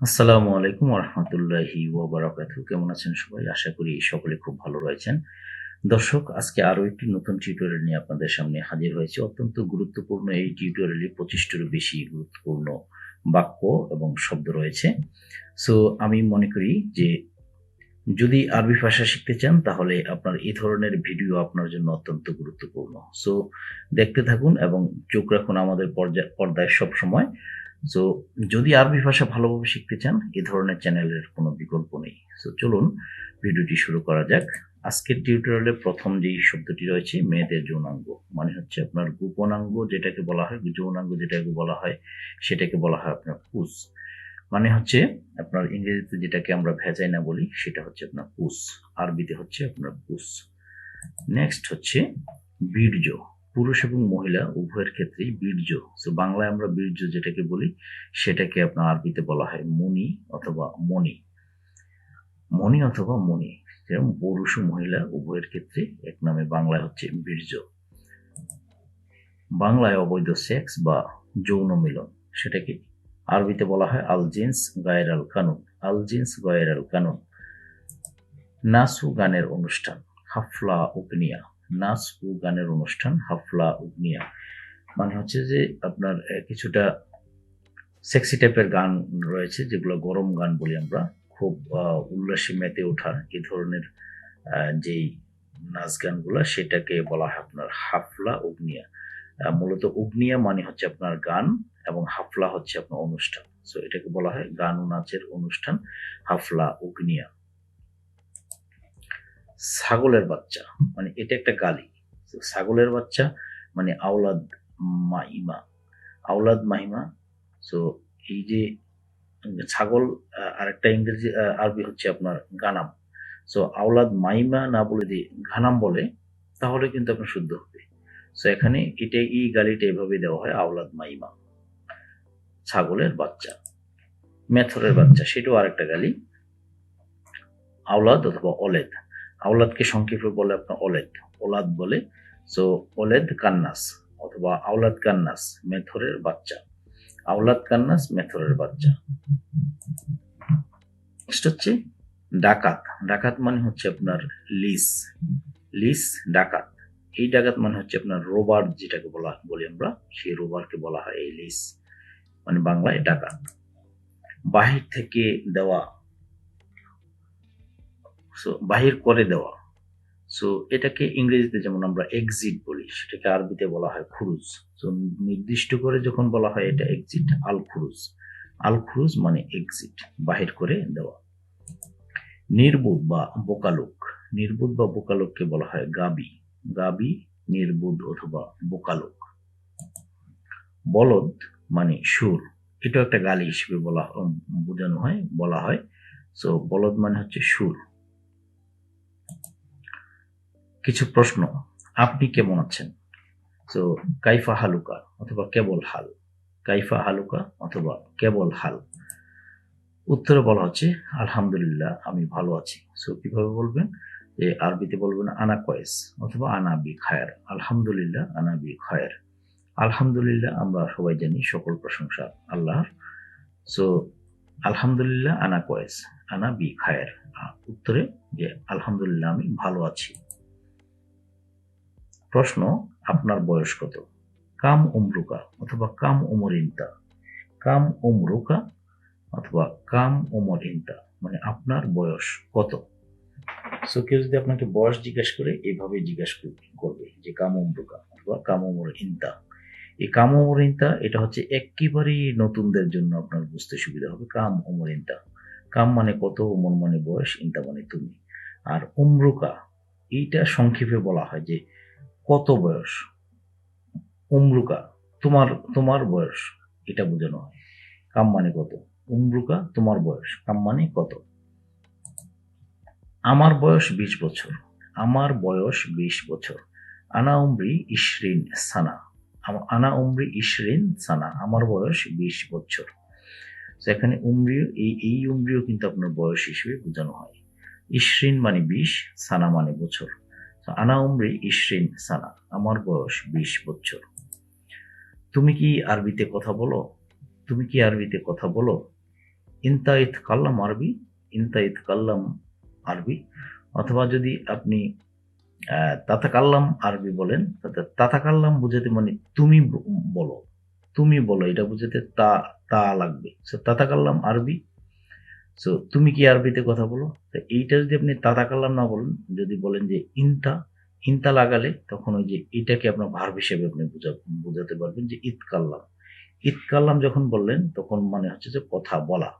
আসসালামু আলাইকুম রহমতুল্লাহি ওবরাকাতু কেমন আছেন সবাই? আশা করি সকলে খুব ভালো রয়েছেন। দর্শক, আজকে আরও একটি নতুন টিউটোরিয়াল নিয়ে আপনাদের সামনে হাজির হয়েছে। অত্যন্ত গুরুত্বপূর্ণ এই টিউটোরিয়ালে পঁচিশটিরও বেশি গুরুত্বপূর্ণ বাক্য এবং শব্দ রয়েছে। সো আমি মনে করি যে যদি আরবি ভাষা শিখতে চান, তাহলে আপনার এই ধরনের ভিডিও আপনার জন্য অত্যন্ত গুরুত্বপূর্ণ। সো দেখতে থাকুন এবং চোখ রাখুন আমাদের পর্যা- পর্দায় সব সময় সো যদি আরবি ভাষা ভালোভাবে শিখতে চান, এ ধরনের চ্যানেলের কোনো বিকল্প নেই। সো চলুন ভিডিওটি শুরু করা যাক। আজকের টিউটোরিয়ালে প্রথম যেই শব্দটি রয়েছে, মেয়েদের যৌনাঙ্গ মানে হচ্ছে আপনার গোপনাঙ্গ যেটাকে বলা হয়, যৌনাঙ্গ যেটাকে বলা হয়, সেটাকে বলা হয় আপনার পুস। মানে হচ্ছে আপনার ইংরেজিতে যেটাকে আমরা ভেজাইনা বলি, সেটা হচ্ছে আপনার পুস। আরবিতে হচ্ছে আপনার পুস। নেক্সট হচ্ছে বীর্য। পুরুষ এবং মহিলা উভয়ের ক্ষেত্রেই বীর্য। সো বাংলায় আমরা বীর্য যেটাকে বলি, সেটাকে আপনার আরবিতে বলা হয় মণি অথবা মণি। মণি অথবা মণি, যেমন পুরুষ ও মহিলা উভয়ের ক্ষেত্রে এক নামে বাংলায় হচ্ছে বীর্য। বাংলায় অবৈধ সেক্স বা যৌন মিলন, সেটাকে আরবিতে বলা হয় আল জিন্স গায়ের আল কানুন। আল জিন্স গায়ের আল কানুন, নাসু গানের অনুষ্ঠান, হাফলা উপনিয়া নাচ ও গানের অনুষ্ঠান হাফলা উগনিয়া। মানে হচ্ছে যে আপনার কিছুটা সেক্সি টাইপের গান রয়েছে, যেগুলো গরম গান বলি আমরা। খুব উল্লাসে মেতে ওঠা এই ধরনের যেই নাচ গানগুলো, সেটাকে বলা হয় আপনার হাফলা উগনিয়া। মূলত উগনিয়া মানে হচ্ছে আপনার গান এবং হাফলা হচ্ছে আপনার অনুষ্ঠান। সো এটাকে বলা হয় গান ও নাচের অনুষ্ঠান, হাফলা উগনিয়া। ছাগলের বাচ্চা। মানে এটা একটা গালি। ছাগলের বাচ্চা মানে আওলাদ মাহিমা। আওলাদ মাহিমা সো এই যে ছাগল আহ, আরেকটা ইংরেজি আরবি হচ্ছে আপনার গানাম। সো আওলাদ মাইমা না বলে দিয়ে ঘানাম বলে তাহলে কিন্তু আপনার শুদ্ধ হবে। সো এখানে এটা এই গালিটা এভাবে দেওয়া হয় আওলাদ মাইমা ছাগলের বাচ্চা। মেথরের বাচ্চা সেটাও আরেকটা গালি। আওলাদ অথবা অলেদ। আওলাদকে সংক্ষেপে বলে আপনার ওলেদ ওলাদ বলে সো ওলেদ কান্নাস অথবা আওলাদ কান্নাস, মেথরের বাচ্চা। আওলাদ কান্নাস, মেথরের বাচ্চা। নেক্সট হচ্ছে ডাকাত। ডাকাত মানে হচ্ছে আপনার লিস। লিস, ডাকাত। এই ডাকাত মানে হচ্ছে আপনার রোবার যেটাকে বলা, বলি আমরা, সেই রোবারকে বলা হয় এই লিস। মানে বাংলায় ডাকাত। বাহির থেকে দেওয়া সো বাহির করে দেওয়া। সো এটাকে ইংরেজিতে যেমন আমরা এক্সিট বলি, সেটাকে আরবিতে বলা হয় খুরুজ। সো নির্দিষ্ট করে যখন বলা হয় এটা এক্সিট আল খুরুজ আল খুরুজ মানে এক্সিট বাহির করে দেওয়া। নির্বুধ বা বোকালোক। নির্বুধ বা বোকালোককে বলা হয় গাবি। গাবি, নির্বুধ অথবা বোকালোক। বলদ মানে সুর। এটা একটা গালি হিসেবে বলা বোঝানো হয়, বলা হয়। সো বলদ মানে হচ্ছে সুর। কিছু প্রশ্ন, আপনি কেমন আছেন? তো কাইফা হালুকা অথবা কেবল হাল। কাইফা হালুকা অথবা কেবল হাল। উত্তরে বলা হচ্ছে, আলহামদুলিল্লাহ, আমি ভালো আছি। সো কীভাবে বলবেন? যে আরবিতে বলবেন, আনা কয়েস অথবা, আনা বি খায়ের। আলহামদুলিল্লাহ, আনা বি খায়ের। আলহামদুলিল্লাহ, আমরা সবাই জানি সকল প্রশংসা আল্লাহর। সো আলহামদুলিল্লাহ, আনা কয়েস। আনা বি খায়ের। উত্তরে যে, আলহামদুলিল্লাহ, আমি ভালো আছি। প্রশ্ন, আপনার বয়স কত? কাম উমরুকা অথবা কাম উমর ইন্তা। কাম উমরুকা অথবা কাম উমর ইন্তা মানে আপনার বয়স কত? সো কেউ যদি আপনাকে বয়স জিজ্ঞেস করে এইভাবে জিজ্ঞেস করবে যে কাম উমরুকা অথবা কাম উমর ইন্তা। এই কাম উমর ইন্তা, এটা হচ্ছে একেবারেই নতুনদের জন্য আপনার বুঝতে সুবিধা হবে, কাম উমর ইন্তা। কাম মানে কত, উমর মানে বয়স, ইন্তা মানে তুমি। আর উমরুকা, এইটা সংক্ষেপে বলা হয় যে কত বয়স? উমরুকা, তোমার তোমার বয়স, এটা বোঝানো হয় কাম মানে কত? উমরুকা, তোমার বয়স, কাম মানে কত? আমার বয়স বিশ বছর, আমার বয়স বিশ বছর। আনা উমরি ইশরিন সানা আনা উমরি ইশরিন সানা, আমার বয়স বিশ বছর। এখানে উমরিও, এই এই উমরিও কিন্তু আপনার বয়স হিসেবে বোঝানো হয়। ইশরিন মানে বিশ, সানা মানে বছর। আনা উমরি ইশরিন সানা আমার বয়স বিশ বছর। তুমি কি আরবিতে কথা বলো? তুমি কি আরবিতে কথা বলো? ইনতা ইত কাল্লাম আরবি ইনতা ইত কাল্লাম আরবি। অথবা যদি আপনি তাতাকাল্লাম আরবি বলেন, তাতে তাতাকাল্লাম বুঝাতে মানে তুমি বলো। তুমি বলো, এটা বুঝাতে তা তা লাগবে। সো তাতাকাল্লাম আরবি সো তুমি কি আরবিতে কথা বলো? তো এইটা যদি আপনি তাতাকাল্লাম না বলেন, যদি বলেন যে ইনতা ইনতা লাগালে তখন ওই যে এটাকে আপনার ভার্ব হিসেবে আপনি বুঝা, বোঝাতে পারবেন যে ঈদ কাল্লাম। ঈদ কাল্লাম যখন বললেন, তখন মানে হচ্ছে যে কথা বলা,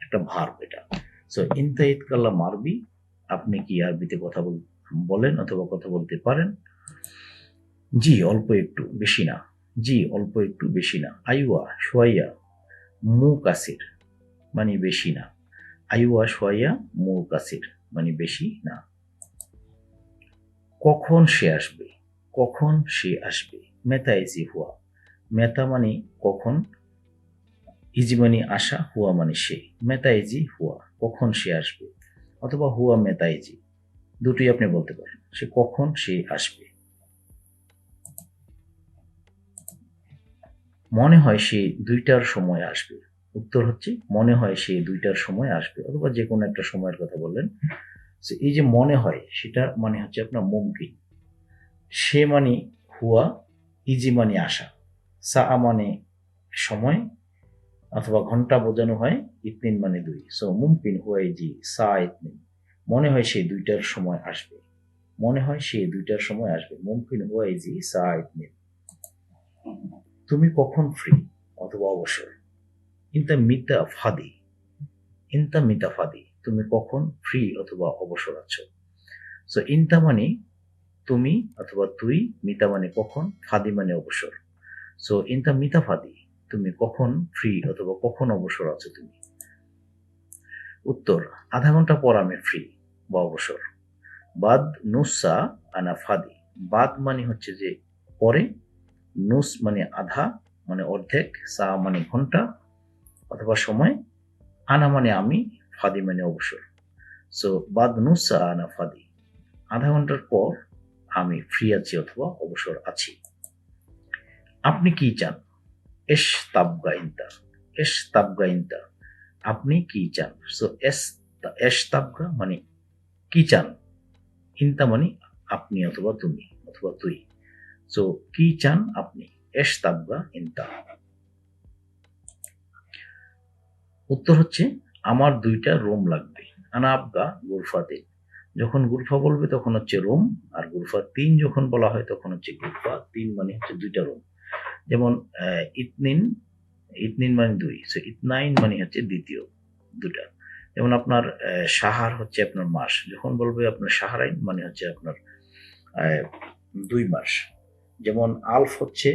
একটা ভার্ব এটা। সো ইনতা ঈদ কাল্লাম আরবি, আপনি কি আরবিতে কথা বল, বলেন অথবা কথা বলতে পারেন? জি, অল্প একটু, বেশি না। জি, অল্প একটু, বেশি না। আইওয়া, সোয়াইয়া মু কাসির মানে বেশি না। আইওয়া সোয়াইয়া মু কাসির মানে বেশি না। কখন সে আসবে? কখন সে আসবে? মেতা ইজি হুয়া। মেতা মানে কখন? ইজি মানে আসা হুয়া মানে সে। মেতা ইজি হুয়া। কখন সে আসবে? অথবা হুয়া, মেতা ইজি দুটোই আপনি বলতে পারেন। সে কখন সে আসবে? মনে হয় সে দুইটার সময় আসবে। উত্তর হচ্ছে মনে হয় সে দুইটার সময় আসবে অথবা যে কোনো একটা সময়ের কথা বললেন। So, এই যে মনে হয় সেটা মানে হচ্ছে আপনার মুমকিন। সে মানে হুয়া ইজি মানে আসা সা মানে সময় অথবা ঘণ্টা বোঝানো হয় ইতনিন মানে দুই। সো মুমকিন হুয়া ইজি সা ইতনিন। মনে হয় সে দুইটার সময় আসবে। মনে হয় সে দুইটার সময় আসবে। মুমকিন হুয়া ইজি সা ইতনিন। তুমি কখন ফ্রি অথবা অবসর? ইনতা মিতা ফাদি ইনতা মিতা ফাদি তুমি কখন ফ্রি অথবা অবসর আছো? সো ইনতা মানে তুমি অথবা তুই, মিতা মানে কখন, ফাদি মানে অবসর। সো ইনতা মিতা ফাদি তুমি কখন ফ্রি অথবা কখন অবসর আছো তুমি? উত্তর, আধা ঘণ্টা পর আমি ফ্রি বা অবসর। বাদ নুসা আনা ফাদি। বাদ মানে হচ্ছে যে পরে, নুস মানে আধা মানে অর্ধেক, সা মানে ঘণ্টা অথবা সময়, আনা মানে আমি, ফাদি মানে অবসর। সো বাদ নুসা আনা ফাদি। আধা ঘণ্টার পর আমি ফ্রি আছি অথবা অবসর আছি। আপনি কি চান? এস তাবগা ইন্তা এস তাবগা ইন্তা আপনি কি চান? সো এস এস তাবগা মানে কি চান? ইন্তা মানে আপনি অথবা তুমি, অথবা তুই। সো কি চান আপনি? এস তাবগা ইন্তা। উত্তর হচ্ছে, আমার দুইটা রুম লাগবে। আনা আবগা গুরফাতে যখন গুরফা বলবে তখন হচ্ছে রুম, আর গুরফা তিন যখন বলা হয় তখন হচ্ছে গুরফা তিন মানে হচ্ছে দুইটা রুম। যেমন ইতনিন ইতনিন মানে দুই সো ইতনাইন মানে হচ্ছে দ্বিতীয় দুটা যেমন আপনার সাহার হচ্ছে আপনার মাস, যখন বলবে আপনার সাহারাইন মানে হচ্ছে আপনার দুই মাস। যেমন আলফ হচ্ছে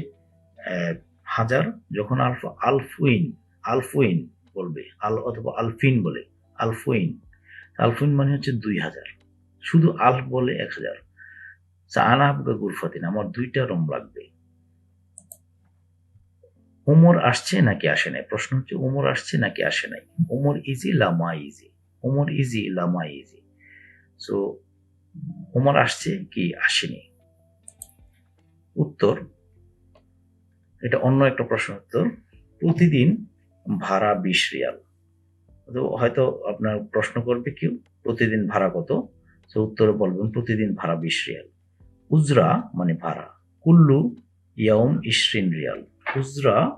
হাজার, যখন আলফ, আলফুইন আলফুইন বলবে, আল অথবা আলফিন বলে, আলফুইন। আলফুইন মানে হচ্ছে দুই হাজার। শুধু আলফ বলে এক হাজার। আনা আবগা গুরফাতিন আমার দুইটা রুম লাগবে। উমর আসছে নাকি আসে নাই? প্রশ্ন হচ্ছে, উমর আসছে নাকি আসে নাই? উমর ইজি, লামা ইজি। উমর ইজি, লামা ইজি। সো উমর আসছে কি আসেনি? উত্তর, এটা অন্য একটা প্রশ্ন উত্তর। প্রতিদিন ভাড়া বিশ রিয়াল। তো হয়তো আপনার প্রশ্ন করবে কেউ, প্রতিদিন ভাড়া কত? তো উত্তরে বলবেন, প্রতিদিন ভাড়া বিশ রিয়াল। উজরা মানে ভাড়া, কুল্লু ইয়াউম ইশরিন রিয়াল। উজরা,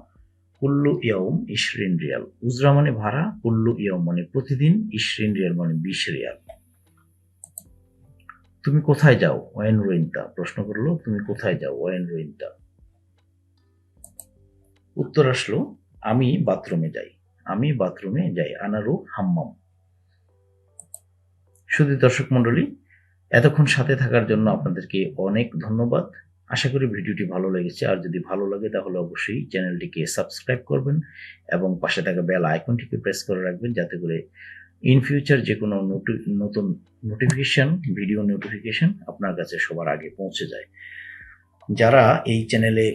কুল্লু ইয়াউম ইশরিন রিয়াল। উজরা মানে ভাড়া, কুল্লু ইয়াউম মানে প্রতিদিন, ইশরিন রিয়াল মানে বিশ রিয়াল। তুমি কোথায় যাও? ওয়েন রোইন্তা প্রশ্ন করল, তুমি কোথায় যাও? ওয়েন রোইন্তা উত্তর আসলো আমি বাথরুমে যাই, আমি বাথরুমে যাই, আনারু হাম্মাম। শুধু দর্শক মন্ডলী এতক্ষণ সাথে থাকার জন্য আপনাদেরকে অনেক ধন্যবাদ। আশা করি ভিডিওটি ভালো লেগেছে, আর যদি ভালো লাগে তাহলে অবশ্যই চ্যানেলটিকে সাবস্ক্রাইব করবেন এবং পাশে থাকা বেল আইকনটিকে প্রেস করে রাখবেন যাতে করে ইন ফিউচার যে কোনো নতুন নোটিফিকেশন ভিডিও নোটিফিকেশন আপনার কাছে সবার আগে পৌঁছে যায়। যারা এই চ্যানেলে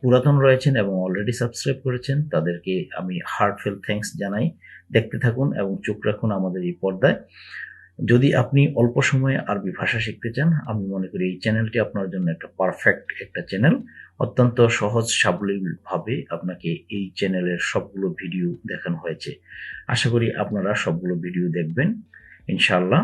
পুরাতন রয়েছেন এবং অলরেডি সাবস্ক্রাইব করেছেন, তাদেরকে আমি হার্টফেল থ্যাঙ্কস জানাই। দেখতে থাকুন এবং চোখ রাখুন আমাদের এই পর্দায়। যদি আপনি অল্প সময়ে আরবি ভাষা শিখতে চান, আমি মনে করি এই চ্যানেলটি আপনার জন্য একটা পারফেক্ট একটা চ্যানেল অত্যন্ত সহজ, সাবলীলভাবে আপনাকে এই চ্যানেলের সবগুলো ভিডিও দেখানো হয়েছে। আশা করি আপনারা সবগুলো ভিডিও দেখবেন। ইনশাআল্লাহ।